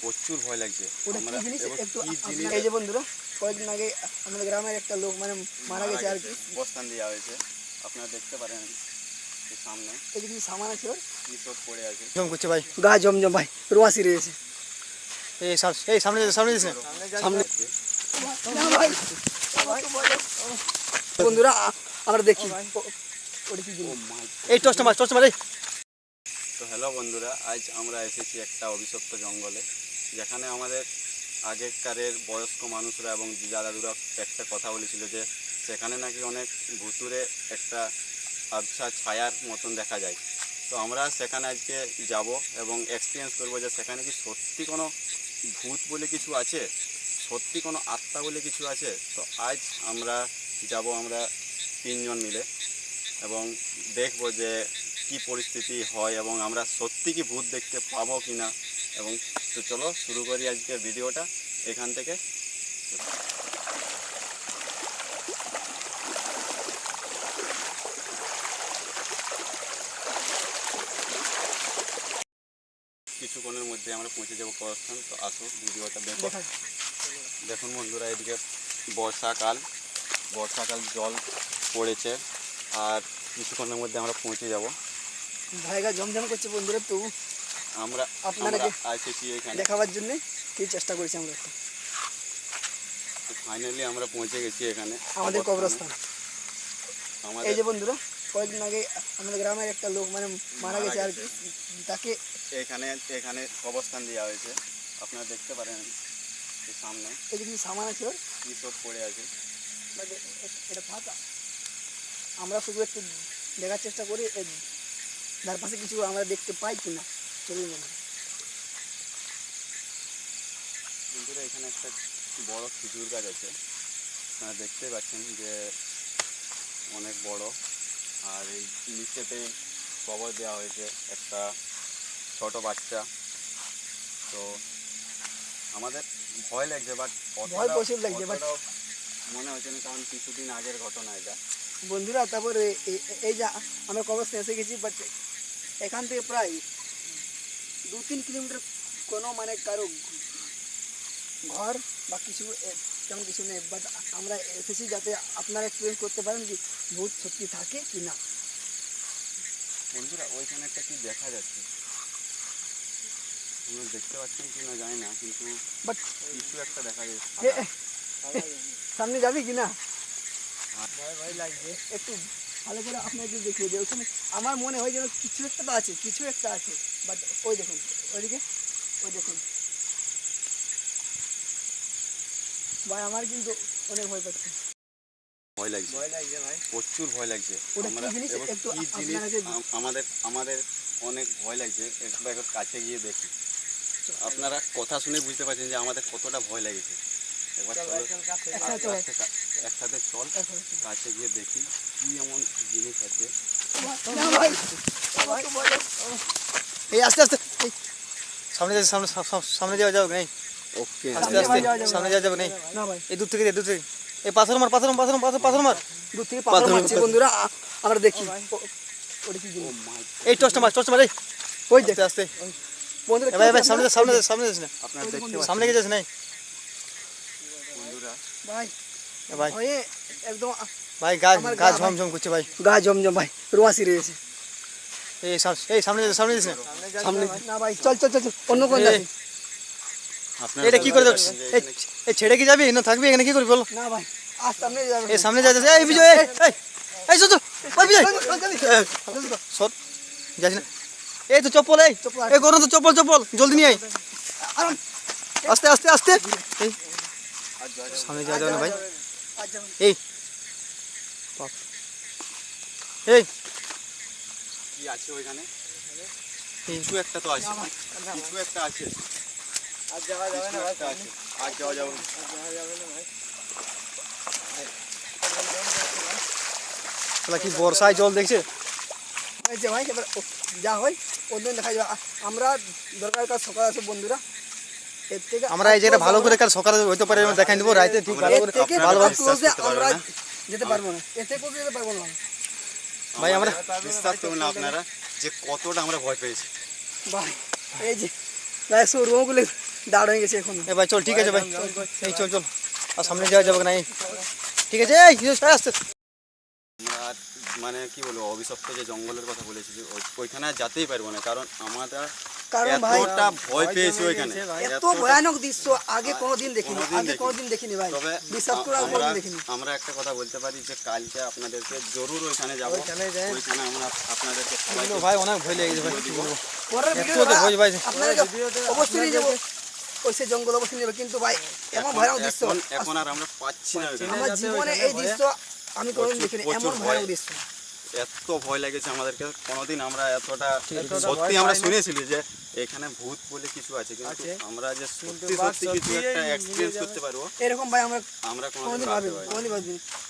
প্রচুর ভয় লাগছে। ওটা কি জিনিস? একটু কি আপনারা- জিনিস? এই যে বন্ধুরা কয়েকদিন আগে আমাদের গ্রামের একটা লোক মানে মারা গেছে আর কি। বস্তান দেওয়া হয়েছে। আপনারা দেখতে পারেন সামনে। এই যে কিছু সামান আছে ওর? কি সব পড়ে আছে। জম করছে ভাই। গা জমজম ভাই রোয়াশি রয়েছে। এই সাম- এই সামনে সামনে সামনে। বন্ধুরা আমরা দেখি। ও- ওটা কি ও জিনিস মাই এই টর্চটা মার টর্চটা মার তো হ্যালো বন্ধুরা আজ আমরা এসেছি একটা অভিশপ্ত জঙ্গলে। যেখানে আমাদের আগেকারের বয়স্ক মানুষরা এবং দিদা দাদুরা একটা কথা বলেছিল যে সেখানে নাকি অনেক ভুতুরে একটা আবছা ছায়ার মতন দেখা যায়। তো আমরা সেখানে আজকে যাব এবং এক্সপিরিয়েন্স করব যে সেখানে কি সত্যি কোনো ভূত বলে কিছু আছে? সত্যি কোনো আত্মা বলে কিছু আছে? তো আজ আমরা যাব আমরা তিনজন মিলে এবং দেখব যে কি পরিস্থিতি হয় এবং আমরা সত্যি কি ভূত দেখতে পাবো কি না এবং তো চলো শুরু করি আজকের ভিডিওটা এখান থেকে। কিছুক্ষণের মধ্যে আমরা পৌঁছে যাব কবরস্থান। তো আসো ভিডিওটা দেখো। দেখুন বন্ধুরা এদিকে বর্ষাকাল বর্ষাকাল জল পড়েছে আর কিছুক্ষণের মধ্যে আমরা পৌঁছে যাব। ভাই গা জমজম করছে বন্ধুরা তো আমরা আপনারা আমরা এখানে। দেখাবার জন্য কি চেষ্টা করেছি আমরা একটু। ফাইনালি আমরা পৌঁছে গেছি এখানে। আমাদের কবরস্থান। এই যে বন্ধুরা কয়েকদিন আগে আমাদের গ্রামের একটা লোক মানে মারা গেছে আর কি। তাকে এখানে এখানে কবরস্থান দেওয়া হয়েছে। আপনারা দেখতে পারেন সামনে। এই যে কিছু সামান আছে ওর। কি সব পড়ে আছে। এটা ফাঁকা। আমরা শুধু একটু দেখার চেষ্টা করি যার পাশে কিছু আমরা দেখতে পাই কি না চলুন বন্ধুরা এখানে একটা বড় খেজুর গাছ আছে। আপনারা দেখতে পাচ্ছেন যে অনেক বড়। আর এই নিচেতে কবর দেওয়া হয়েছে একটা ছোট বাচ্চা। তো আমাদের ভয় লাগছে বাট ভয় প্রচুর লাগছে, but- মনে হচ্ছে না কারণ কিছুদিন আগের ঘটনা এটা। বন্ধুরা তারপরে এই- এই যে আমরা কবর এসে গেছি বাট এখান থেকে প্রায় দু তিন কিলোমিটার কোনো মানে কারও ঘর বা কিছু এ- তেমন কিছু নেই বাট আমরা এসেছি যাতে আপনারা এক্সপিরিয়েন্স করতে পারেন যে ভূত সত্যি থাকে কি না বন্ধুরা ওইখানে একটা কি দেখা যাচ্ছে আপনারা দেখতে পাচ্ছেন কি না জানি না কিন্তু বাট কিছু একটা দেখা যাচ্ছে সামনে যাবি কি না আর একটু ভালো করে আপনাকে দেখিয়ে দিই ওখানে আমার মনে হয় যেন কিছু একটা তো আছে কিছু একটা আছে। বাট ওই দেখুন ওইদিকে ওই দেখুন। ভাই আমার কিন্তু অনেক ভয় পাচ্ছে। ভয় লাগছে। ভয় লাগছে ওটা কি আমরা জিনিস? এবার একটু কি জিনিস আপনাকে- আম- আমাদের আমাদের অনেক ভয় লাগছে। একবার কাছে গিয়ে দেখি। আপনারা কথা শুনে বুঝতে পারছেন যে আমাদের কতটা ভয় লেগেছে। একবার চলো। একসাথে চল। কাছে গিয়ে দেখি। কি এমন জিনিস আছে এই আস্তে আস্তে সামনে যা সামনে সাম- সাম- সামনে যাওয়া যাবে নেই ওকে আস্তে আস্তে যাওয়া যাবে না। সামনে যাওয়া যাবে নেই ভাই এই দূর থেকে দূর থেকে এই পাথর মার পাথর পাথর পাথর পাথর মার দূর থেকে পাথর মারছে বন্ধুরা আমরা দেখি এই টর্চটা মার টর্চটা মার এই ওই আস্তে আস্তে বন্ধুরা ভাই ভাই সামনে সামনে সামনে যাস না আপনারা দেখতে সামনে গিয়ে নাই বন্ধুরা ভাই ভাই একদম ভাই গা গা ঝমঝম করছে ভাই। গা জমজম ভাই রোয়াশি রয়েছে। এই সাম- এই সামনে সামনে সামনে না ভাই চল চল চল অন্য কোন যাবি? এটা কি করে যাচ্ছ এই ছেড়ে কি যাবি? না থাকবি এখানে কি করবি বলো? না ভাই আজ সামনে যাবে এই সামনে যা যাস এই বিজয় এই এই চল চল। বিজয়। সর। যাস না। এই তো চপ্পল এই। চপ্পল এই করো তো চপ্পল চপ্পল। জলদি নিয়ে আয়। আস্তে আস্তে আস্তে। সামনে যাওয়া যাবে না ভাই। এই। এই। কি আছে ওইখানে? কিছু একটা তো আছে। কিছু একটা আছে। আজ যাওয়া যাবে না ভাই একটা আছে। আজ যাওয়া যাবে না। যাওয়া যাবে না ভাই। শালা কি বর্ষায় জল দেখছে? এই যে ভাই এবার যা হয় অন্য দেখা যাবে। আমরা দরকার কাজ সকাল আছে বন্ধুরা। এর থেকে আমরা এই জায়গাটা ভালো করে কাল সকালে হইতে পারে দেখাই দেবো রাইতে ঠিক ভালো করে ভালো আমরা? যেতে পারব না। এতে থেকে যেতে পারব না। ভাই আমরা বিশ্বাস করুন না আপনারা যে কতটা আমরা ভয় পেয়েছি। ভাই এই যে ভাই সব রোগগুলো দাঁড় হয়ে গেছে এখন। এ ভাই চল ঠিক আছে ভাই এই চল চল। আর সামনে যাওয়া যাবে না ঠিক আছে এই আসতে। আর মানে কি বলব অভিশপ্ত যে জঙ্গলের কথা বলেছি যে ওইখানে আর যেতেই পারব না কারণ আমরা কারণ ভাই এতটা ভয় পেয়েছি ওইখানে। এত ভয়ানক দৃশ্য আগে কোনোদিন দেখিনি আগে কোনোদিন দেখিনি ভাই। বিশ্বাস করে আমরা কোনোদিন দেখিনি। আমরা একটা কথা বলতে পারি যে কালকে আপনাদেরকে জরুর ওইখানে যাব। ওইখানে আমরা আপনাদেরকে ভাই অনেক ভয় লেগে গেছে ভাই কি বলব? পরের একটু ভয় ভাই আপনাদেরকে অবশ্যই নিয়ে যাব। ওই সে জঙ্গল অবশ্যই নেবে কিন্তু ভাই এমন ভয়ানক দৃশ্য। এখন আর আমরা পাচ্ছি না। আমার জীবনে এই দৃশ্য আমি কোনোদিন দেখিনি এমন ভয়। ভয়ানক এত ভয় লেগেছে আমাদেরকে কোনোদিন আমরা এতটা সত্যি আমরা শুনেছিলি যে এখানে ভূত বলে কিছু আছে কিন্তু আমরা যে সত্যি সত্যি কিছু একটা এক্সপিরিয়েন্স করতে পারব এরকম ভাই আমরা আমরা কোনোদিন পারিনি। কোনোদিন